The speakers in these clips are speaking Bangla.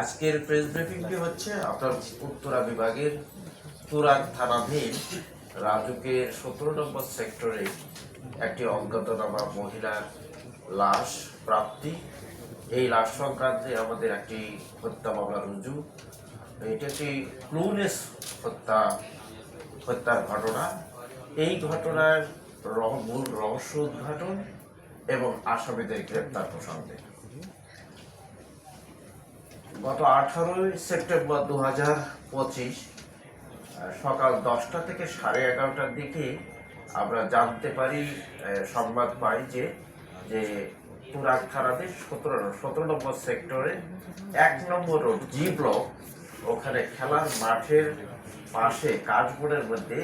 আজকের প্রেস ব্রিফিংটি হচ্ছে আপনার উত্তরা বিভাগের তুরাগ থানাধীন রাজুকের সতেরো নম্বর সেক্টরে একটি অজ্ঞাতনামা মহিলার লাশ প্রাপ্তি। এই লাশ সংক্রান্তে আমাদের একটি হত্যা মামলা রুজু। এটি একটি ক্লুনেস হত্যা, হত্যার ঘটনা। এই ঘটনার মূল রহস্য উদ্ঘাটন এবং আসামিদের গ্রেপ্তার প্রসঙ্গে। গত আঠারোই সেপ্টেম্বর দু হাজার পঁচিশ সকাল দশটা থেকে সাড়ে এগারোটার দিকে আমরা জানতে পারি সংবাদ পাই যে যে তুরাগ থানাতে সতেরো সতেরো নম্বর সেক্টরে এক নম্বর রোড জি ব্লক ওখানে খেলার মাঠের পাশে কাশবোর্ডের মধ্যে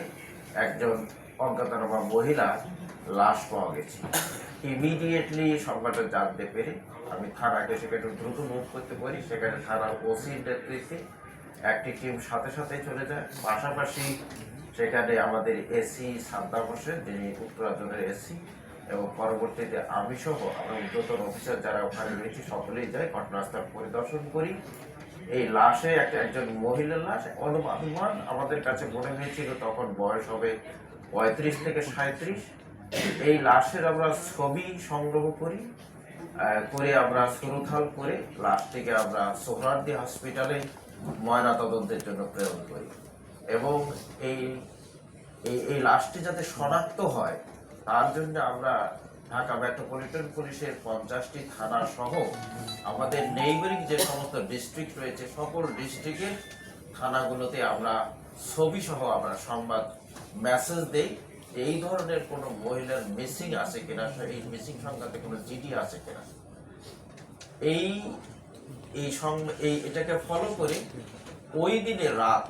একজন অজ্ঞাতনামা মহিলা লাশ পাওয়া গেছে। ইমিডিয়েটলি সংবাদটা জানতে পেরে আমি থানাকে সেখানে দ্রুত মুভ করতে পারি। সেখানে থানার ওসির নেতৃত্বে একটি টিম সাথে সাথে চলে যায়। পাশাপাশি সেখানে আমাদের এসি সাদ্দাম হোসেন যিনি উত্তরাঞ্চলের এসি এবং পরবর্তীতে আমি সহ আমরা উদ্যতন অফিসার যারা ওখানে রয়েছি, সকলেই যাই ঘটনাস্থল পরিদর্শন করি। এই লাশে একটা একজন মহিলার লাশ, অনুমান আমাদের কাছে মনে হয়েছিল তখন বয়স হবে পঁয়ত্রিশ থেকে সাঁত্রিশ এই লাশের আমরা ছবি সংগ্রহ করি। করে আমরা সুরথাল করে লাশটিকে আমরা সোহরার্দি হসপিটালে ময়না তদন্তের জন্য প্রেরণ করি। এবং এই এই লাশটি যাতে শনাক্ত হয়, তার জন্য আমরা ঢাকা মেট্রোপলিটন পুলিশের পঞ্চাশটি থানা সহ আমাদের নেইবারিং যে সমস্ত ডিস্ট্রিক্ট রয়েছে, সকল ডিস্ট্রিক্টের থানাগুলোতে আমরা ছবি সহ আমরা সংবাদ মেসেজ দেই। এই ধরনের কোনো মহিলার মিসিং আছে কিনা? এই মিসিং সংক্রান্তে কোনো জিডি আছে কিনা? এই এই এই এটাকে ফলো করে ওই দিনে রাত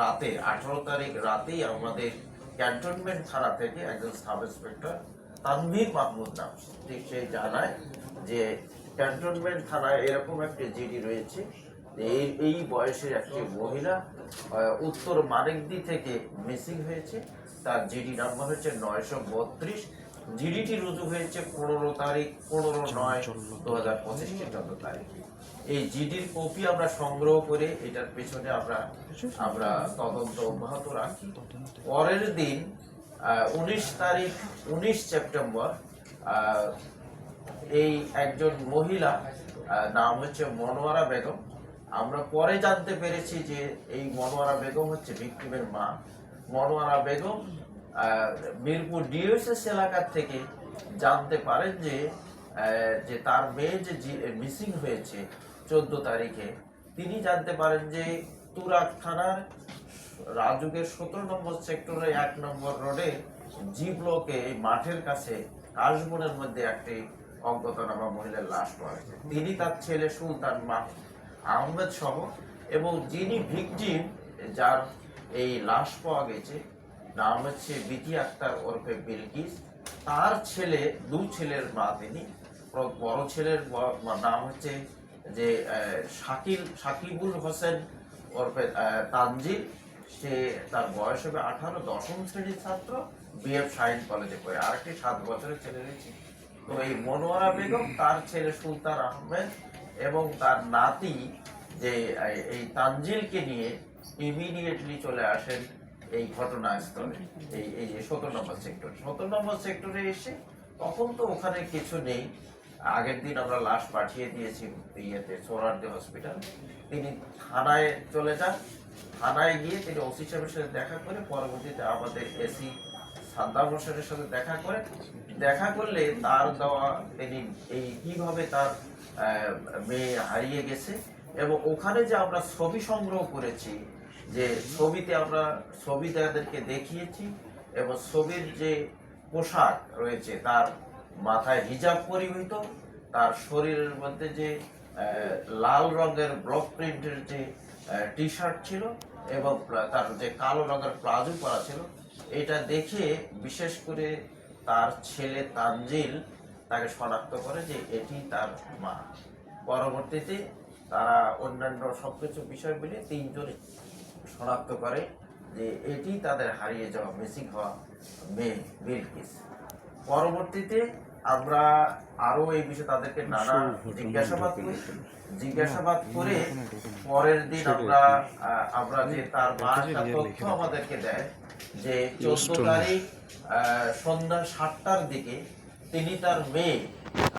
রাতে, আঠারো তারিখ রাতেই আমাদের ক্যান্টনমেন্ট থানা থেকে একজন সাব ইন্সপেক্টর তানভীর মাহমুদ নাম সে জানায় যে ক্যান্টনমেন্ট থানায় এরকম একটি জিডি রয়েছে। এই এই বয়সের একটি মহিলা উত্তর মানিকদি থেকে মিসিং হয়েছে। তার জিডি নাম্বার হচ্ছে নয়শো বত্রিশ, জিডিটি রুজু হয়েছে পনেরো তারিখ, পনেরো নয় দু হাজার পঁচিশ খ্রিস্টাব্দ তারিখ। এই জিডির কপি আমরা সংগ্রহ করে এটার পেছনে আমরা আমরা তদন্ত অব্যাহত রাখি। পরের দিন উনিশ তারিখ, উনিশ সেপ্টেম্বর এই একজন মহিলা নাম হচ্ছে মনোয়ারা বেগম। আমরা পরে জানতে পেরেছি যে এই মনোয়ারা বেগম হচ্ছে ভিক্টিমের মা। মনোয়ারা বেগম মিরপুর ডিওএসএস এলাকার থেকে জানতে পারেন যে যে তার মেয়ে যে মিসিং হয়েছে চোদ্দ তারিখে, তিনি জানতে পারেন যে তুরাগ থানার রাজুকের সতেরো নম্বর সেক্টরে এক নম্বর রোডে জি ব্লকে এই মাঠের কাছে কাশবনের মধ্যে একটি অজ্ঞাতনামা মহিলার লাশ পাওয়া তিনি তার ছেলে সুলতান মা আহমেদ সহ এবং যিনি ভিকটিম, যার এই লাশ পাওয়া গেছে। নাম হচ্ছে বিটি আক্তার ওরফে বিলকিস। তার ছেলে দু ছেলের মা তিনি। বড় ছেলের নাম হচ্ছে যে শাকিল সাকিবুল হোসেন ওরফে তানজিল। সে তার বয়স হবে আঠারো, দশম শ্রেণির ছাত্র বিএফ শাহিন কলেজে পড়ে। আরেকটি সাত বছরের ছেলে রয়েছে। তো এই মনোয়ারা বেগম, তার ছেলে সুলতান আহমেদ এবং তার নাতি যে, এই তানজিলকে নিয়ে ইমিডিয়েটলি চলে আসেন এই ঘটনাস্থলে, এই এই সতেরো নম্বর সেক্টর সতেরো নম্বর সেক্টরে এসে তখন তো ওখানে কিছু নেই। আগের দিন আমরা লাশ পাঠিয়ে দিয়েছি ইয়েতে হসপিটাল তিনি থানায় চলে যান। থানায় গিয়ে তিনি ওসি সাহেবের সাথে দেখা করে পরবর্তীতে আমাদের এসি সাদ্দাম হোসেনের সাথে দেখা করে। দেখা করলে তার দেওয়া তিনি এই কীভাবে তার মেয়ে হারিয়ে গেছে এবং ওখানে যে আমরা ছবি সংগ্রহ করেছি, যে ছবিতে আমরা ছবি তাদেরকে দেখিয়েছি এবং ছবির যে পোশাক রয়েছে, তার মাথায় হিজাব পরিহিত, তার শরীরের মধ্যে যে লাল রঙের ব্লক প্রিন্টের যে টি শার্ট ছিল এবং তার যে কালো রঙের প্লাজো পরা ছিল, এটা দেখে বিশেষ করে তার ছেলে তানজিল তাকে শনাক্ত করে যে এটি তার মা। পরবর্তীতে তারা অন্যান্য সবকিছু বিষয় মিলে তিনজন শনাক্ত করে যে এটি তাদের হারিয়ে যাওয়া মিসিং হওয়া মেয়ে বিলকিস পরবর্তীতে আমরা আরও এই বিষয়ে তাদেরকে নানা জিজ্ঞাসাবাদ করি। জিজ্ঞাসাবাদ করে পরের দিন আমরা আমরা যে তার মা তথ্য আমাদেরকে দেয় যে চোদ্দ তারিখ সন্ধ্যা সাতটার দিকে তিনি তার মেয়ে